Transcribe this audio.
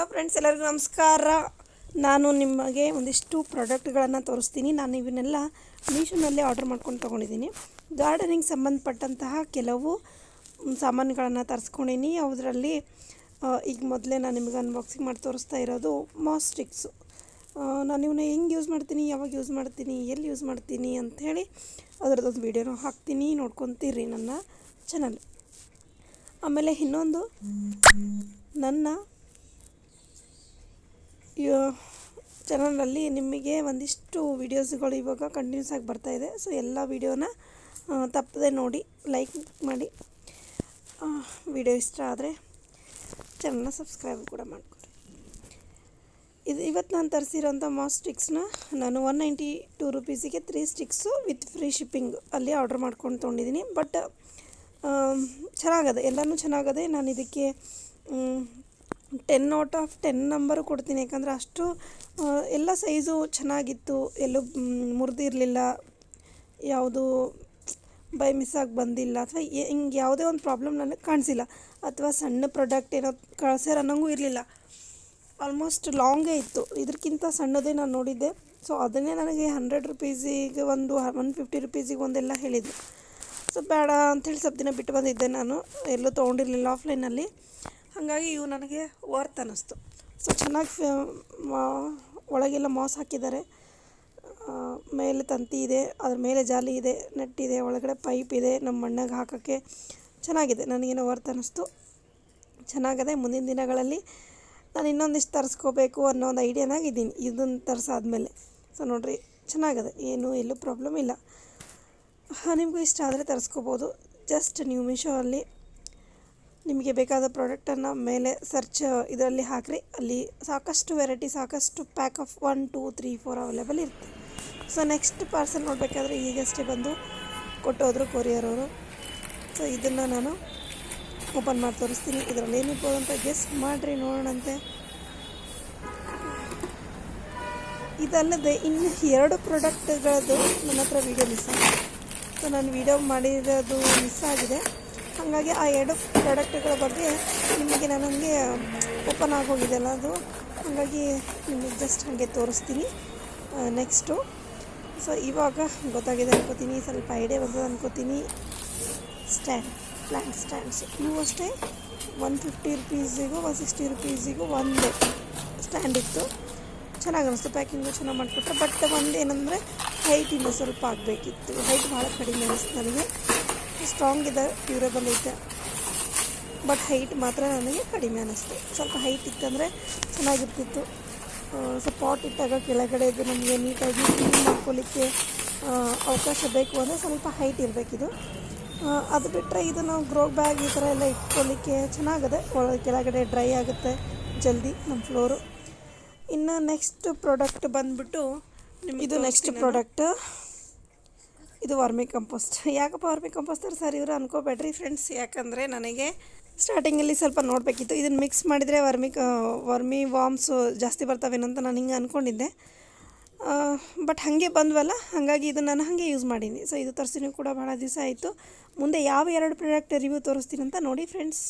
Hello friends ಎಲ್ಲರಿಗೂ ನಮಸ್ಕಾರ. ನಾನು ನಿಮಗೆ ಒಂದಿಷ್ಟು ಪ್ರಾಡಕ್ಟ್ಗಳನ್ನು ತೋರಿಸ್ತೀನಿ. ನಾನು ಇವನ್ನೆಲ್ಲ ಮೀಶೋನಲ್ಲೇ ಆರ್ಡರ್ ಮಾಡ್ಕೊಂಡು ತೊಗೊಂಡಿದ್ದೀನಿ. ಗಾರ್ಡನಿಂಗ್ ಸಂಬಂಧಪಟ್ಟಂತಹ ಕೆಲವು ಸಾಮಾನುಗಳನ್ನು ತರಿಸ್ಕೊಂಡಿನಿ. ಅದರಲ್ಲಿ ಈಗ ಮೊದಲೇ ನಾನು ನಿಮಗೆ ಅನ್ಬಾಕ್ಸಿಂಗ್ ಮಾಡಿ ತೋರಿಸ್ತಾ ಇರೋದು ಮಾಸ್ಟಿಕ್ಸು ನಾನು ಇವನ್ನ ಹೆಂಗೆ ಯೂಸ್ ಮಾಡ್ತೀನಿ, ಯಾವಾಗ ಯೂಸ್ ಮಾಡ್ತೀನಿ, ಎಲ್ಲಿ ಯೂಸ್ ಮಾಡ್ತೀನಿ ಅಂಥೇಳಿ ಅದರದ್ದೊಂದು ವೀಡಿಯೋನೂ ಹಾಕ್ತೀನಿ. ನೋಡ್ಕೊತೀರಿ ನನ್ನ ಚಾನಲ್ ಆಮೇಲೆ ಇನ್ನೊಂದು, ನನ್ನ ಚಾನಲಲ್ಲಿ ನಿಮಗೆ ಒಂದಿಷ್ಟು ವೀಡಿಯೋಸ್ಗಳು ಇವಾಗ ಕಂಟಿನ್ಯೂಸ್ ಆಗಿ ಬರ್ತಾ ಇದೆ. ಸೊ ಎಲ್ಲ ವೀಡಿಯೋನ ತಪ್ಪದೆ ನೋಡಿ ಲೈಕ್ ಮಾಡಿ. ವಿಡಿಯೋ ಇಷ್ಟ ಆದರೆ ಚಾನಲ್ನ ಸಬ್ಸ್ಕ್ರೈಬ್ ಕೂಡ ಮಾಡಿಕೊಡಿ. ಇದು ಇವತ್ತು ನಾನು ತರಿಸಿರೋಂಥ ಮಾಸ್ ಸ್ಟಿಕ್ಸ್ನ ನಾನು one ninety two ರುಪೀಸಿಗೆ three sticks with free shipping ಅಲ್ಲಿ ಆರ್ಡ್ರ್ ಮಾಡ್ಕೊಂಡು ತೊಗೊಂಡಿದ್ದೀನಿ. ಬಟ್ ಚೆನ್ನಾಗದೆ, ಎಲ್ಲನೂ ಚೆನ್ನಾಗದೆ ನಾನು ಇದಕ್ಕೆ ten out of ten number ಕೊಡ್ತೀನಿ. ಯಾಕಂದರೆ ಅಷ್ಟು ಎಲ್ಲ ಸೈಜು ಚೆನ್ನಾಗಿತ್ತು. ಎಲ್ಲೂ ಮುರಿದಿರಲಿಲ್ಲ. ಯಾವುದು ಬೈ ಮಿಸ್ ಆಗಿ ಬಂದಿಲ್ಲ. ಅಥವಾ ಹಿಂಗೆ ಯಾವುದೇ ಒಂದು ಪ್ರಾಬ್ಲಮ್ ನನಗೆ ಕಾಣಿಸಿಲ್ಲ. ಅಥವಾ ಸಣ್ಣ ಪ್ರಾಡಕ್ಟ್ ಏನೋ ಕಳ್ಸ್ಯಾರ ಅನ್ನೋಂಗೂ ಇರಲಿಲ್ಲ ಆಲ್ಮೋಸ್ಟ್ ಲಾಂಗೇ ಇತ್ತು. ಇದಕ್ಕಿಂತ ಸಣ್ಣದೇ ನಾನು ನೋಡಿದ್ದೆ. ಸೊ ಅದನ್ನೇ ನನಗೆ ಹಂಡ್ರೆಡ್ ರುಪೀಸಿಗೆ ಒಂದು ಒನ್ ಫಿಫ್ಟಿ ರುಪೀಸಿಗೆ ಒಂದೆಲ್ಲ ಹೇಳಿದರು. ಸೊ ಬೇಡ ಅಂಥೇಳಿ ಸ್ವಲ್ಪ ದಿನ ಬಿಟ್ಟು ಬಂದಿದ್ದೆ ನಾನು. ಎಲ್ಲೂ ತೊಗೊಂಡಿರಲಿಲ್ಲ ಆಫ್ಲೈನಲ್ಲಿ ಹಾಗಾಗಿ ಇವು ನನಗೆ ವರ್ತ್ ಅನ್ನಿಸ್ತು. ಸೊ ಚೆನ್ನಾಗಿ ಒಳಗೆಲ್ಲ ಮಾಸ್ ಹಾಕಿದ್ದಾರೆ. ಮೇಲೆ ತಂತಿ ಇದೆ, ಅದ್ರ ಮೇಲೆ ಜಾಲಿ ಇದೆ, ನೆಟ್ಟಿದೆ, ಒಳಗಡೆ ಪೈಪ್ ಇದೆ, ನಮ್ಮ ಮಣ್ಣಾಗ ಹಾಕೋಕ್ಕೆ ಚೆನ್ನಾಗಿದೆ. ನನಗೇನೋ ವರ್ತ್ ಅನ್ನಿಸ್ತು. ಚೆನ್ನಾಗಿದೆ ಮುಂದಿನ ದಿನಗಳಲ್ಲಿ ನಾನು ಇನ್ನೊಂದಿಷ್ಟು ತರಿಸ್ಕೋಬೇಕು ಅನ್ನೋ ಒಂದು ಐಡಿಯಾನಾಗಿದ್ದೀನಿ ಇದನ್ನು ತರಿಸಾದ್ಮೇಲೆ. ಸೊ ನೋಡಿರಿ, ಚೆನ್ನಾಗಿದೆ. ಏನು ಎಲ್ಲೂ ಪ್ರಾಬ್ಲಮ್ ಇಲ್ಲ. ನಿಮಗೂ ಇಷ್ಟ ಆದರೆ ತರಿಸ್ಕೋಬೋದು. ಜಸ್ಟ್ ನೀವು ಮೀಶೋ ಅಲ್ಲಿ ನಿಮಗೆ ಬೇಕಾದ ಪ್ರಾಡಕ್ಟನ್ನು ಮೇಲೆ ಸರ್ಚ್ ಇದರಲ್ಲಿ ಹಾಕಿರಿ. ಅಲ್ಲಿ ಸಾಕಷ್ಟು ವೆರೈಟಿ, ಸಾಕಷ್ಟು pack of one, two, three, four available ಇರುತ್ತೆ. ಸೊ ನೆಕ್ಸ್ಟ್ ಪಾರ್ಸಲ್ ನೋಡಬೇಕಾದ್ರೆ ಈಗಷ್ಟೇ ಬಂದು ಕೊಟ್ಟೋದ್ರು ಕೊರಿಯರ್ ಅವರು. ಸೊ ಇದನ್ನು ನಾನು ಓಪನ್ ಮಾಡಿ ತೋರಿಸ್ತೀನಿ. ಇದರಲ್ಲಿ ಏನಿರ್ಬೋದು ಅಂತ ಗೆಸ್ ಮಾಡಿರಿ, ನೋಡೋಣಂತೆ. ಇದಲ್ಲದೆ ಇನ್ನು ಎರಡು ಪ್ರಾಡಕ್ಟ್ಗಳದ್ದು ನನ್ನ ಹತ್ರ ವೀಡಿಯೋ ಮಿಸ್ ಆಗಿದೆ. ಸೊ ನಾನು ವೀಡಿಯೋ ಮಾಡಿರೋದು ಮಿಸ್ ಆಗಿದೆ. ಹಾಗಾಗಿ ಆ ಎರಡು ಪ್ರಾಡಕ್ಟ್ಗಳ ಬಗ್ಗೆ ನಿಮಗೆ ನಾನು ಹಂಗೆ ಓಪನ್ ಆಗೋಗಿದೆಲ್ಲ ಅದು. ಹಾಗಾಗಿ ನಿಮಗೆ ಜಸ್ಟ್ ಹಾಗೆ ತೋರಿಸ್ತೀನಿ. ನೆಕ್ಸ್ಟು. ಸೊ ಇವಾಗ ಗೊತ್ತಾಗಿದೆ ಅನ್ಕೋತೀನಿ, ಸ್ವಲ್ಪ ಐಡಿಯಾ ಬಂದದ ಅನ್ಕೋತೀನಿ. ಸ್ಟ್ಯಾಂಡ್ ಪ್ಲ್ಯಾಂಟ್ ಸ್ಟ್ಯಾಂಡ್ಸ್ ಇವು ಅಷ್ಟೇ ಒನ್ ಫಿಫ್ಟಿ ರುಪೀಸಿಗೂ ಒನ್ ಸಿಕ್ಸ್ಟಿ ರುಪೀಸಿಗೂ ಒಂದೇ ಸ್ಟ್ಯಾಂಡ್ ಇತ್ತು. ಚೆನ್ನಾಗಿ ಅನಿಸ್ತು ಪ್ಯಾಕಿಂಗು ಚೆನ್ನಾಗಿ ಮಾಡಿಕೊಟ್ಟೆ ಬಟ್ ಒಂದು ಏನಂದರೆ ಸ್ವಲ್ಪ ಆಗಬೇಕಿತ್ತು. ಹೈಟ್ ಭಾಳ ಕಡಿಮೆ ಅನಿಸ್ತು ನನಗೆ. ಸ್ಟ್ರಾಂಗ್ ಇದೆ ಡ್ಯೂರೇಬಲ್ ಐತೆ. ಬಟ್ ಹೈಟ್ ಮಾತ್ರ ನನಗೆ ಕಡಿಮೆ ಅನ್ನಿಸ್ತು ಸ್ವಲ್ಪ ಹೈಟ್ ಇತ್ತಂದರೆ ಚೆನ್ನಾಗಿರ್ತಿತ್ತು. ಸೊ ಪಾಟ್ ಇಟ್ಟಾಗ ಕೆಳಗಡೆ ಇದು ನಮಗೆ ನೀಟಾಗಿ ಕ್ಲೀನ್ ಮಾಡ್ಕೊಳ್ಳಿಕ್ಕೆ ಅವಕಾಶ ಬೇಕು ಅಂದರೆ ಸ್ವಲ್ಪ ಹೈಟ್ ಇರಬೇಕಿದು. ಅದು ಬಿಟ್ಟರೆ ಇದು ನಾವು ಗ್ರೋ ಬ್ಯಾಗ್ ಈ ಥರ ಎಲ್ಲ ಇಟ್ಕೊಳ್ಳಿಕ್ಕೆ ಚೆನ್ನಾಗಿದೆ ಒಳಗೆ ಕೆಳಗಡೆ ಡ್ರೈ ಆಗುತ್ತೆ ಜಲ್ದಿ ನಮ್ಮ ಫ್ಲೋರು ಇನ್ನು ನೆಕ್ಸ್ಟ್ ಪ್ರಾಡಕ್ಟ್ ಬಂದ್ಬಿಟ್ಟು ನಿಮ್ಗೆ ಇದು ನೆಕ್ಸ್ಟ್ ಪ್ರಾಡಕ್ಟ್ ಇದು ವರ್ಮಿ ಕಂಪೋಸ್ಟ್. ಯಾಕಪ್ಪ ವರ್ಮಿ ಕಂಪೋಸ್ಟರ್ ಸರ್ ಇವರು ಅನ್ಕೋಬೇಡ್ರಿ ಫ್ರೆಂಡ್ಸ್, ಯಾಕಂದರೆ ನನಗೆ ಸ್ಟಾರ್ಟಿಂಗಲ್ಲಿ ಸ್ವಲ್ಪ ನೋಡಬೇಕಿತ್ತು. ಇದನ್ನು ಮಿಕ್ಸ್ ಮಾಡಿದರೆ ವರ್ಮಿ ವರ್ಮಿ ವಾಮ್ಸು ಜಾಸ್ತಿ ಬರ್ತಾವೇನಂತ ನಾನು ಹಿಂಗೆ ಅಂದ್ಕೊಂಡಿದ್ದೆ ಬಟ್ ಹಾಗೆ ಬಂದ್ವಲ್ಲ, ಹಾಗಾಗಿ ಇದು ನಾನು ಹಾಗೆ ಯೂಸ್ ಮಾಡೀನಿ. ಸೊ ಇದು ತರಿಸಿನೂ ಕೂಡ ಭಾಳ ದಿವಸ ಆಯಿತು. ಮುಂದೆ ಯಾವ ಎರಡು ಪ್ರಾಡಕ್ಟ್ ರಿವ್ಯೂ ತೋರಿಸ್ತೀನಿ ಅಂತ ನೋಡಿ ಫ್ರೆಂಡ್ಸ್.